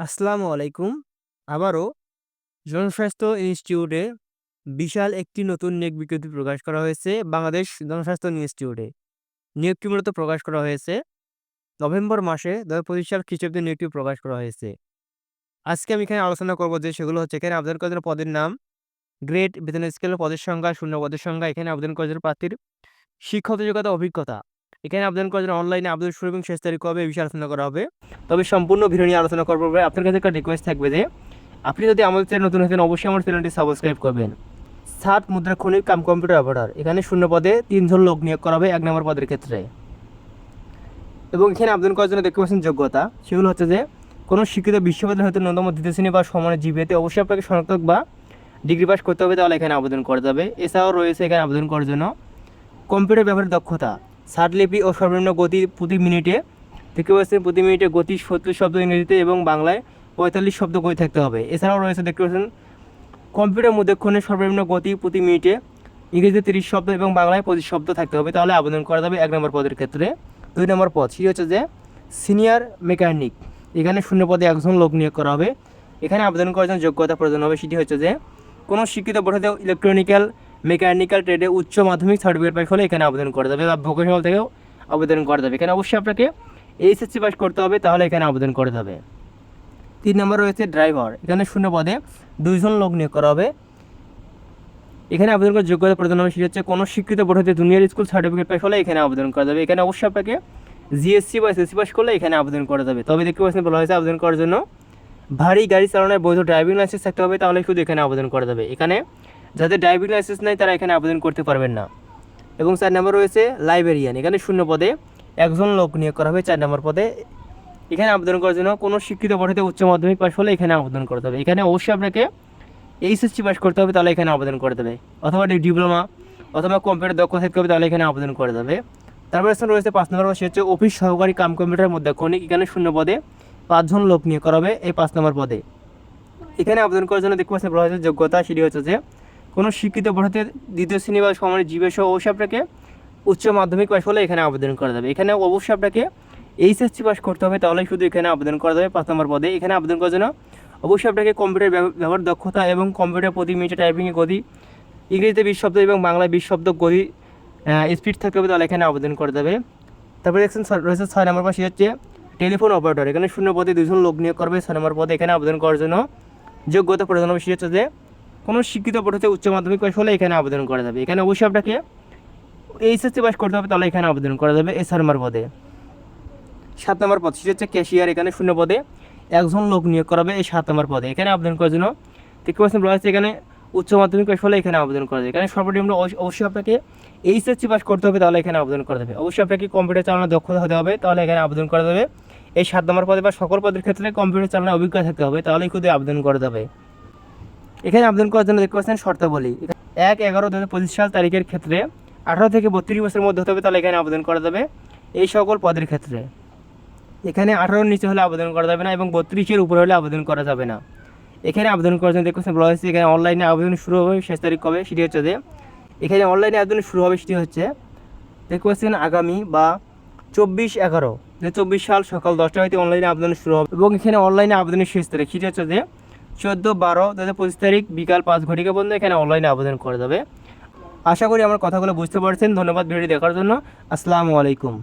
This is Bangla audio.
আসসালামু আলাইকুম। আবারও জনস্বাস্থ্য ইনস্টিটিউটে বিশাল একটি নতুন নিয়োগ বিজ্ঞপ্তি প্রকাশ করা হয়েছে বাংলাদেশ জনস্বাস্থ্য ইনস্টিটিউটে। নিয়োগটি মূলত প্রকাশ করা হয়েছে নভেম্বর মাসে ২০২৫ সাল খ্রিস্টাব্দে নিয়োগটি প্রকাশ করা হয়েছে। আজকে আমি এখানে আলোচনা করব যে সেগুলো হচ্ছে এখানে আবেদন করার পদের নাম, গ্রেড, বেতন স্কেল, পদের সংখ্যা, শূন্য পদের সংখ্যা, এখানে আবেদন করার প্রার্থীর শিক্ষাগত যোগ্যতা, অভিজ্ঞতা। এখানে আবেদন করার জন্য অনলাইনে আবেদন শুরু এবং শেষ তারিখ কবে এই বিষয়ে আলোচনা করা হবে। তবে সম্পূর্ণ ভিডিও নিয়ে আলোচনা করব পূর্বে আপনার কাছে একটা রিকোয়েস্ট থাকবে যে, আপনি যদি আমাদের চ্যানেল নতুন হতেন অবশ্যই আমার চ্যানেলটি সাবস্ক্রাইব করবেন। সাত মুদ্রা খনিক কাম কম্পিউটার অপারেটর এখানে শূন্য পদে তিনজন লোক নিয়োগ করা হবে এক নম্বর পদের ক্ষেত্রে। এবং এখানে আবেদন করার জন্য দেখতে পাচ্ছেন যোগ্যতা। সেগুলো হচ্ছে যে, কোনো শিক্ষিত বিশ্ববিদ্যালয় হতে ন্যূনতম দ্বিতীয় শ্রেণি বা সমানের জিপিএতে অবশ্যই আপনাকে শনাক্তক বা ডিগ্রি পাস করতে হবে, তাহলে এখানে আবেদন করা যাবে। এছাড়াও রয়েছে এখানে আবেদন করার জন্য কম্পিউটার ব্যবহারের দক্ষতা। লিপি ও সর্বনিম্ন গতি প্রতি মিনিটে। দেখতে পাচ্ছেন প্রতি মিনিটে গতি সত্তর শব্দ ইংরেজিতে এবং বাংলায় পঁয়তাল্লিশ শব্দ গতি থাকতে হবে। এছাড়াও রয়েছে দেখতে পাচ্ছেন, কম্পিউটার মধ্যক্ষণে সর্বনিম্ন গতি প্রতি মিনিটে ইংরেজিতে তিরিশ শব্দ এবং বাংলায় পঁচিশ শব্দ থাকতে হবে। তাহলে আবেদন করা যাবে এক নম্বর পদের ক্ষেত্রে। দুই নম্বর পদ, সেটি হচ্ছে যে সিনিয়র মেকানিক। এখানে শূন্য পদে একজন লোক নিয়োগ করা হবে। এখানে আবেদন করার জন্য যোগ্যতা প্রয়োজন হবে। সেটি হচ্ছে যে কোনো শিক্ষিত বোর্ডে ইলেকট্রনিক্যাল মেকানিক্যাল ট্রেডে উচ্চ মাধ্যমিক সার্টিফিকেট পাই ফলে এখানে আবেদন করা যাবে বা ভোকেশনাল থেকেও আবেদন করা যাবে। এখানে অবশ্যই আপনাকে এইচএসসি পাস করতে হবে, তাহলে এখানে আবেদন করা যাবে। তিন নম্বর রয়েছে ড্রাইভার। এখানে শূন্য পদে দুইজন লোক নিয়োগ করা হবে। এখানে আবেদন করার যোগ্যতা প্রদান হবে সেটা হচ্ছে কোনো শিক্ষিত বোর্ড হতে জুনিয়র স্কুল সার্টিফিকেট পাই হলে এখানে আবেদন করা যাবে। এখানে অবশ্যই আপনাকে জিএসসি বা এসএসসি পাস করলে এখানে আবেদন করা যাবে। তবে দেখতে পাচ্ছেন বলা হয়েছে আবেদন করার জন্য ভারী গাড়ি চালানোর বৈধ ড্রাইভিং লাইসেন্স থাকতে হবে, তাহলে শুধু এখানে আবেদন করা যাবে। এখানে যাদের ড্রাইভিং লাইসেন্স নেই, তারা এখানে আবেদন করতে পারবেন না। এবং চার নম্বর রয়েছে লাইব্রেরিয়ান এখানে শূন্য পদে একজন লোক নিয়োগ করা হবে চার নম্বর পদে। এখানে আবেদন করার জন্য কোনো শিক্ষিত পড়াতে উচ্চ মাধ্যমিক পাশ হলে এখানে আবেদন করতে হবে। এখানে অবশ্যই আপনাকে এইচএসসি পাস করতে হবে, তাহলে এখানে আবেদন করে দেবে। অথবা ডিপ্লোমা অথবা কম্পিউটার দক্ষ থাকতে হবে, তাহলে এখানে আবেদন করে দেবে। তারপরে রয়েছে, পাঁচ নম্বর সে হচ্ছে অফিস সহকারী কাম কম্পিউটারের মধ্যে খনিক এখানে শূন্য পদে পাঁচজন লোক নিয়োগ করা হবে এই পাঁচ নম্বর পদে। এখানে আবেদন করার জন্য দেখতে পাচ্ছেন যোগ্যতা সেটি হচ্ছে যে কোনো শিক্ষিত পড়াতে দ্বিতীয় শ্রেণি বা সমানের জীবেশ অবশ্যই আপনাকে উচ্চ মাধ্যমিক পাশ হলে এখানে আবেদন করা যাবে। এখানে অবশ্যই আপনাকে এইচএসসি পাস করতে হবে তাহলে শুধু এখানে আবেদন করা যাবে পাঁচ নম্বর পদে। এখানে আবেদন করার জন্য অবশ্যই আপনাকে কম্পিউটার ব্যবহার দক্ষতা এবং কম্পিউটার প্রতি মিনিটে টাইপিংয়ে গতি, ইংরেজিতে বিশ শব্দ এবং বাংলায় বিশ শব্দ গতি স্পিড থাকতে হবে, তাহলে এখানে আবেদন করে দেবে তারপরে দেখছেন রয়েছে ছয় নম্বর পাশে হচ্ছে টেলিফোন অপারেটর এখানে শূন্য পদে দুজন লোক নিয়োগ করবে, ছয় নম্বর পদে এখানে আবেদন করার জন্য যোগ্যতা প্রধান সেটা হচ্ছে যে কোনো শিক্ষিত পড়তে উচ্চ মাধ্যমিক পাশ হলে এখানে আবেদন করা যাবে। এখানে অবশ্যই আপনাকে এইচএসসি পাস করতে হবে, তাহলে এখানে আবেদন করা যাবে এস নম্বর পদে। সাত নম্বর পদ, সেটা হচ্ছে ক্যাশিয়ার, এখানে শূন্য পদে একজন লোক নিয়োগ করাবে এই সাত নম্বর পদে। এখানে আবেদন করার জন্য দেখতে পাচ্ছেন বলা হচ্ছে এখানে উচ্চ মাধ্যমিক পাশ হলে এখানে আবেদন করা যাবে। এখানে সর্বনিম্ন অবশ্যই আপনাকে এইচএসসি পাস করতে হবে, তাহলে এখানে আবেদন করা যাবে। অবশ্যই আপনাকে কম্পিউটার চালানোর দক্ষতা হতে হবে, তাহলে এখানে আবেদন করা যাবে। এই সাত নম্বর পদে বা সকল পদের ক্ষেত্রে কম্পিউটার চালানোর অভিজ্ঞতা থাকতে হবে, তাহলেই খুদে আবেদন করা যাবে। এখানে আবেদন করার জন্য দেখতে পাচ্ছেন শর্তাবলী। এক, এগারো দু হাজার সাল তারিখের ক্ষেত্রে আঠারো থেকে বত্রিশ বছরের মধ্যে হতে হবে, তাহলে এখানে আবেদন করা যাবে। এই সকল পদের ক্ষেত্রে। এখানে আঠারোর নিচে হলে আবেদন করা যাবে না এবং বত্রিশের উপরে হলে আবেদন করা যাবে না। এখানে আবেদন করার জন্য দেখছেন বলা এখানে অনলাইনে আবেদন শুরু হবে, শেষ তারিখ কবে? সেটি হচ্ছে যে এখানে অনলাইনে আবেদন শুরু হবে, সেটি হচ্ছে দেখতে পাচ্ছেন আগামী বা চব্বিশ এগারো যে চব্বিশ সাল সকাল দশটা হইতে অনলাইনে আবেদন শুরু হবে এবং এখানে অনলাইনে আবেদনের শেষ তারিখ, সেটি হচ্ছে যে চোদ্দ বারো দু হাজার পঁচিশ তারিখ বিকাল পাঁচ ঘটিকা পর্যন্ত এখানে অনলাইনে আবেদন করা যাবে। আশা করি আমার কথাগুলো বুঝতে পারছেন। ধন্যবাদ ভিডিও দেখার জন্য। আসসালামু আলাইকুম।